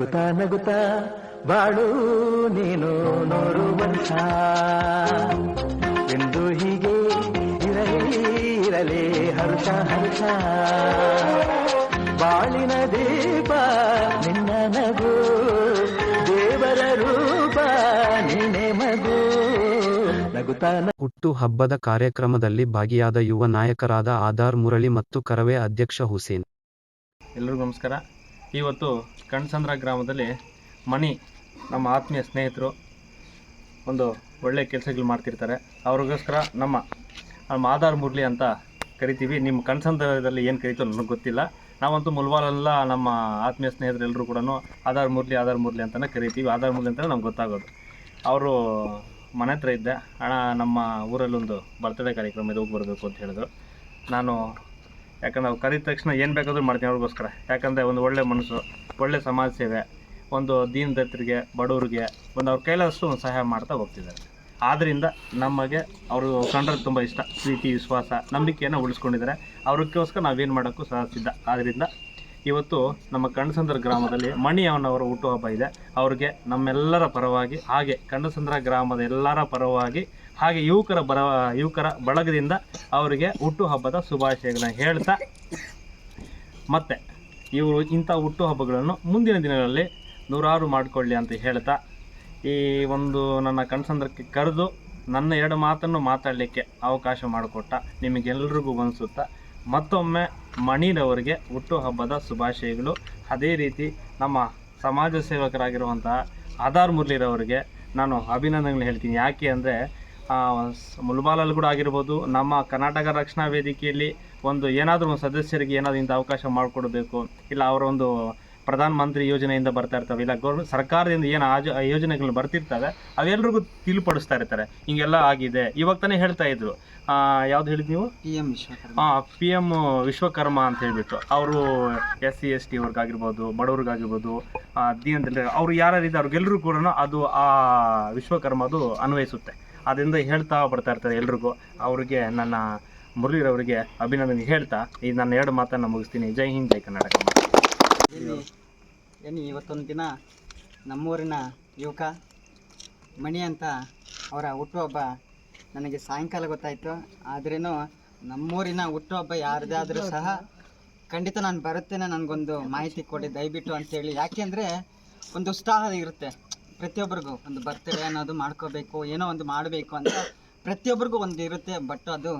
ನಗುತ್ತಾ ನಗುತ ಬಾಳು ನೀನು ನೂರು ವರ್ಷ ಎಂದು ಹೀಗೆ ಇರಲಿ ಇರಲಿ ಹರ್ಷ ಹರ್ಷ. ಬಾಳಿನ ದೀಪ ನಿನ್ನ ನಗು ದೇವರ ರೂಪ ನೀನೆ ಮಗು. ಹುಟ್ಟು ಹಬ್ಬದ ಕಾರ್ಯಕ್ರಮದಲ್ಲಿ ಭಾಗಿಯಾದ ಯುವ ನಾಯಕರಾದ ಆಧಾರ್ ಮುರಳಿ ಮತ್ತು ಕರವೇ ಅಧ್ಯಕ್ಷ ಹುಸೇನ್. ಎಲ್ಲರಿಗೂ ನಮಸ್ಕಾರ. ಇವತ್ತು ಕಣ್ಸಂದ್ರ ಗ್ರಾಮದಲ್ಲಿ ಮಣಿ ನಮ್ಮ ಆತ್ಮೀಯ ಸ್ನೇಹಿತರು ಒಂದು ಒಳ್ಳೆಯ ಕೆಲಸಗಳು ಮಾಡ್ತಿರ್ತಾರೆ. ಅವ್ರಿಗೋಸ್ಕರ ನಮ್ಮ ನಮ್ಮ ಆಧಾರ್ ಮುರಳಿ ಅಂತ ಕರಿತೀವಿ. ನಿಮ್ಮ ಕಣ್ಸಂದ್ರದಲ್ಲಿ ಏನು ಕರಿತೋ ನನಗೆ ಗೊತ್ತಿಲ್ಲ. ನಾವಂತೂ ಮುಲ್ವಾಲೆಲ್ಲ ನಮ್ಮ ಆತ್ಮೀಯ ಸ್ನೇಹಿತರೆಲ್ಲರೂ ಕೂಡ ಆಧಾರ್ ಮುರಳಿ ಆಧಾರ್ ಮುರಳಿ ಅಂತಲೇ ಕರಿತೀವಿ. ಆಧಾರ್ ಮುರಳಿ ಅಂತಲೇ ನಮ್ಗೆ ಗೊತ್ತಾಗೋದು. ಅವರು ಮನೆ ಹತ್ರ ಇದ್ದೆ. ಅಣ್ಣ, ನಮ್ಮ ಊರಲ್ಲೊಂದು ಬರ್ತಡೇ ಕಾರ್ಯಕ್ರಮ ಇದೆ ಹೋಗಿ ಬರಬೇಕು ಅಂತ ಹೇಳಿದ್ರು. ನಾನು ಯಾಕಂದ್ರೆ ಅವ್ರು ಕರಿದ ತಕ್ಷಣ ಏನು ಬೇಕಾದರೂ ಮಾಡ್ತೀನಿ ಅವ್ರಿಗೋಸ್ಕರ. ಯಾಕಂದರೆ ಒಂದು ಒಳ್ಳೆ ಮನಸ್ಸು, ಒಳ್ಳೆ ಸಮಾಜ ಸೇವೆ, ಒಂದು ದೀನ ದತ್ತರಿಗೆ ಬಡವರಿಗೆ, ಒಂದು ಅವ್ರ ಕೈಲಾದಷ್ಟು ಒಂದು ಸಹಾಯ ಮಾಡ್ತಾ ಹೋಗ್ತಿದ್ದಾರೆ. ಆದ್ದರಿಂದ ನಮಗೆ ಅವರು ಕಂಡ್ರೆ ತುಂಬ ಇಷ್ಟ, ಪ್ರೀತಿ, ವಿಶ್ವಾಸ, ನಂಬಿಕೆಯನ್ನು ಉಳಿಸ್ಕೊಂಡಿದ್ದಾರೆ. ಅವ್ರಿಗೋಸ್ಕರ ನಾವೇನು ಮಾಡೋಕ್ಕೂ ಸಹ ಸಿದ್ಧ. ಆದ್ದರಿಂದ ಇವತ್ತು ನಮ್ಮ ಕಣ್ಣಸಂದ್ರ ಗ್ರಾಮದಲ್ಲಿ ಮಣಿ ಅವನವರ ಹುಟ್ಟುಹಬ್ಬ ಇದೆ. ಅವ್ರಿಗೆ ನಮ್ಮೆಲ್ಲರ ಪರವಾಗಿ, ಹಾಗೆ ಕಣ್ಣಸಂದ್ರ ಗ್ರಾಮದ ಎಲ್ಲರ ಪರವಾಗಿ ಹಾಗೆ ಯುವಕರ ಬರ ಯುವಕರ ಬಳಗದಿಂದ ಅವರಿಗೆ ಹುಟ್ಟುಹಬ್ಬದ ಶುಭಾಶಯಗಳನ್ನ ಹೇಳ್ತಾ, ಮತ್ತೆ ಇವರು ಇಂಥ ಹುಟ್ಟುಹಬ್ಬಗಳನ್ನು ಮುಂದಿನ ದಿನಗಳಲ್ಲಿ ನೂರಾರು ಮಾಡಿಕೊಳ್ಳಿ ಅಂತ ಹೇಳ್ತಾ, ಈ ಒಂದು ನನ್ನ ಕಣ್ಸಂದ್ರಕ್ಕೆ ಕರೆದು ನನ್ನ ಎರಡು ಮಾತನ್ನು ಮಾತಾಡಲಿಕ್ಕೆ ಅವಕಾಶ ಮಾಡಿಕೊಟ್ಟ ನಿಮಗೆಲ್ಲರಿಗೂ ಅನಿಸುತ್ತಾ, ಮತ್ತೊಮ್ಮೆ ಮಣಿರವರಿಗೆ ಹುಟ್ಟುಹಬ್ಬದ ಶುಭಾಶಯಗಳು. ಅದೇ ರೀತಿ ನಮ್ಮ ಸಮಾಜ ಸೇವಕರಾಗಿರುವಂತಹ ಆಧಾರ್ ಮುರಳಿರವರಿಗೆ ನಾನು ಅಭಿನಂದನೆಗಳು ಹೇಳ್ತೀನಿ. ಯಾಕೆ ಅಂದರೆ ಮುಲ್ಬಾಲಲ್ಲಿ ಕೂಡ ಆಗಿರ್ಬೋದು ನಮ್ಮ ಕರ್ನಾಟಕ ರಕ್ಷಣಾ ವೇದಿಕೆಯಲ್ಲಿ ಒಂದು ಏನಾದರೂ ಒಂದು ಸದಸ್ಯರಿಗೆ ಏನಾದರೂ ಇಂಥ ಅವಕಾಶ ಮಾಡಿಕೊಡಬೇಕು ಇಲ್ಲ ಅವರ ಒಂದು ಪ್ರಧಾನ ಮಂತ್ರಿ ಯೋಜನೆಯಿಂದ ಬರ್ತಾ ಇರ್ತವೆ ಇಲ್ಲ ಗೌರ್ಮೆಂಟ್ ಸರ್ಕಾರದಿಂದ ಏನು ಆಜ ಯೋಜನೆಗಳು ಬರ್ತಿರ್ತವೆ ಅವೆಲ್ಲರಿಗೂ ತಿಳಿಪಡಿಸ್ತಾ ಇರ್ತಾರೆ ಹಿಂಗೆಲ್ಲ ಆಗಿದೆ. ಇವಾಗ ತಾನೇ ಹೇಳ್ತಾ ಇದ್ರು. ಯಾವ್ದು ಹೇಳಿದ್ ನೀವು? P M Vishwakarma. ಹಾಂ ಪಿ ಎಂ ವಿಶ್ವಕರ್ಮ ಅಂತ ಹೇಳ್ಬಿಟ್ಟು. ಅವರು ಎಸ್ ಸಿ ಎಸ್ ಟಿ ಅವ್ರಿಗಾಗಿರ್ಬೋದು ಬಡವ್ರಿಗಾಗಿರ್ಬೋದು ದೀನದಲ್ಲಿ ಅವ್ರು ಯಾರ್ಯಾರಿದೆ ಅವ್ರಿಗೆಲ್ಲರೂ ಕೂಡ ಅದು ಆ ವಿಶ್ವಕರ್ಮ ಅದು ಅನ್ವಯಿಸುತ್ತೆ. ಅದರಿಂದ ಹೇಳ್ತಾ ಬರ್ತಾ ಇರ್ತಾರೆ ಎಲ್ರಿಗೂ. ಅವರಿಗೆ ನನ್ನ ಮುರಳಿರವರಿಗೆ ಅಭಿನಂದನೆ ಹೇಳ್ತಾ ಈ ನನ್ನ ಎರಡು ಮಾತನ್ನು ಮುಗಿಸ್ತೀನಿ. ಜೈ ಹಿಂದ್, ಜೈ ಕರ್ನಾಟಕ. ಏನು ಇವತ್ತೊಂದು ದಿನ ನಮ್ಮೂರಿನ ಯುವಕ ಮಣಿ ಅಂತ ಅವರ ಹುಟ್ಟುಹಬ್ಬ ನನಗೆ ಸಾಯಂಕಾಲ ಗೊತ್ತಾಯಿತು. ಆದ್ರೂ ನಮ್ಮೂರಿನ ಹುಟ್ಟುಹಬ್ಬ ಯಾರ್ದಾದ್ರೂ ಸಹ ಖಂಡಿತ ನಾನು ಬರುತ್ತೇನೆ, ನನಗೊಂದು ಮಾಹಿತಿ ಕೊಡಿ, ದಯವಿಟ್ಟು ಅಂತೇಳಿ. ಯಾಕೆಂದರೆ ಒಂದು ಉತ್ಸಾಹ ಇರುತ್ತೆ. ಪ್ರತಿಯೊಬ್ಬರಿಗೂ ಒಂದು ಬರ್ತಡೇ ಅನ್ನೋದು ಮಾಡ್ಕೋಬೇಕು, ಏನೋ ಒಂದು ಮಾಡಬೇಕು ಅಂತ ಪ್ರತಿಯೊಬ್ಬರಿಗೂ ಒಂದು ಇರುತ್ತೆ ಬಟ್ ಅದು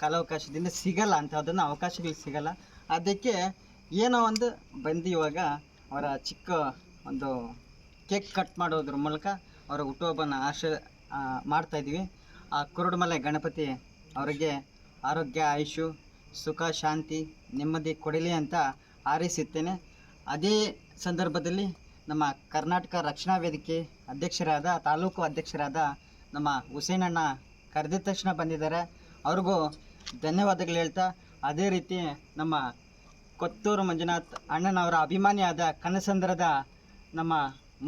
ಕಾಲಾವಕಾಶದಿಂದ ಸಿಗಲ್ಲ ಅಂತ, ಅದನ್ನು ಅವಕಾಶಗಳು ಸಿಗಲ್ಲ. ಅದಕ್ಕೆ ಏನೋ ಒಂದು ಬಂದು ಅವರ ಚಿಕ್ಕ ಒಂದು ಕೇಕ್ ಕಟ್ ಮಾಡೋದ್ರ ಮೂಲಕ ಅವರ ಹುಟ್ಟುಹಬ್ಬನ ಆಶ ಇದ್ದೀವಿ. ಆ ಕುರುಡುಮಲೆ ಗಣಪತಿ ಅವರಿಗೆ ಆರೋಗ್ಯ, ಆಯುಷು, ಸುಖ, ಶಾಂತಿ, ನೆಮ್ಮದಿ ಕೊಡಲಿ ಅಂತ ಹಾರೈಸುತ್ತೇನೆ. ಅದೇ ಸಂದರ್ಭದಲ್ಲಿ ನಮ್ಮ ಕರ್ನಾಟಕ ರಕ್ಷಣಾ ವೇದಿಕೆ ಅಧ್ಯಕ್ಷರಾದ, ತಾಲೂಕು ಅಧ್ಯಕ್ಷರಾದ ನಮ್ಮ ಹುಸೇನಣ್ಣ ಕರೆದ ತಕ್ಷಣ ಬಂದಿದ್ದಾರೆ. ಅವ್ರಿಗೂ ಧನ್ಯವಾದಗಳು ಹೇಳ್ತಾ, ಅದೇ ರೀತಿ ನಮ್ಮ ಕೊತ್ತೂರು ಮಂಜುನಾಥ್ ಅಣ್ಣನವರ ಅಭಿಮಾನಿಯಾದ ಕನಸಂದ್ರದ ನಮ್ಮ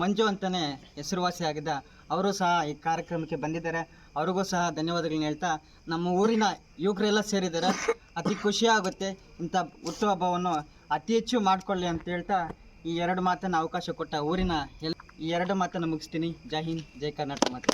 ಮಂಜು ಅಂತಲೇ ಹೆಸರುವಾಸಿಯಾಗಿದ್ದ ಅವರು ಸಹ ಈ ಕಾರ್ಯಕ್ರಮಕ್ಕೆ ಬಂದಿದ್ದಾರೆ. ಅವ್ರಿಗೂ ಸಹ ಧನ್ಯವಾದಗಳನ್ನ ಹೇಳ್ತಾ, ನಮ್ಮ ಊರಿನ ಯುವಕರೆಲ್ಲ ಸೇರಿದ್ದಾರೆ. ಅತಿ ಖುಷಿಯಾಗುತ್ತೆ ಇಂಥ ಹುಟ್ಟುಹಬ್ಬವನ್ನು ಅತಿ ಹೆಚ್ಚು ಮಾಡಿಕೊಳ್ಳಿ ಅಂತ ಹೇಳ್ತಾ ಈ ಎರಡು ಮಾತನ್ನು ಅವಕಾಶ ಕೊಟ್ಟ ಊರಿನ ಎಲ್ ಈ ಎರಡು ಮಾತನ್ನು ಮುಗಿಸ್ತೀನಿ. ಜೈ ಹಿಂದ್, ಜೈ ಕರ್ನಾಟಕ ಮಾತು.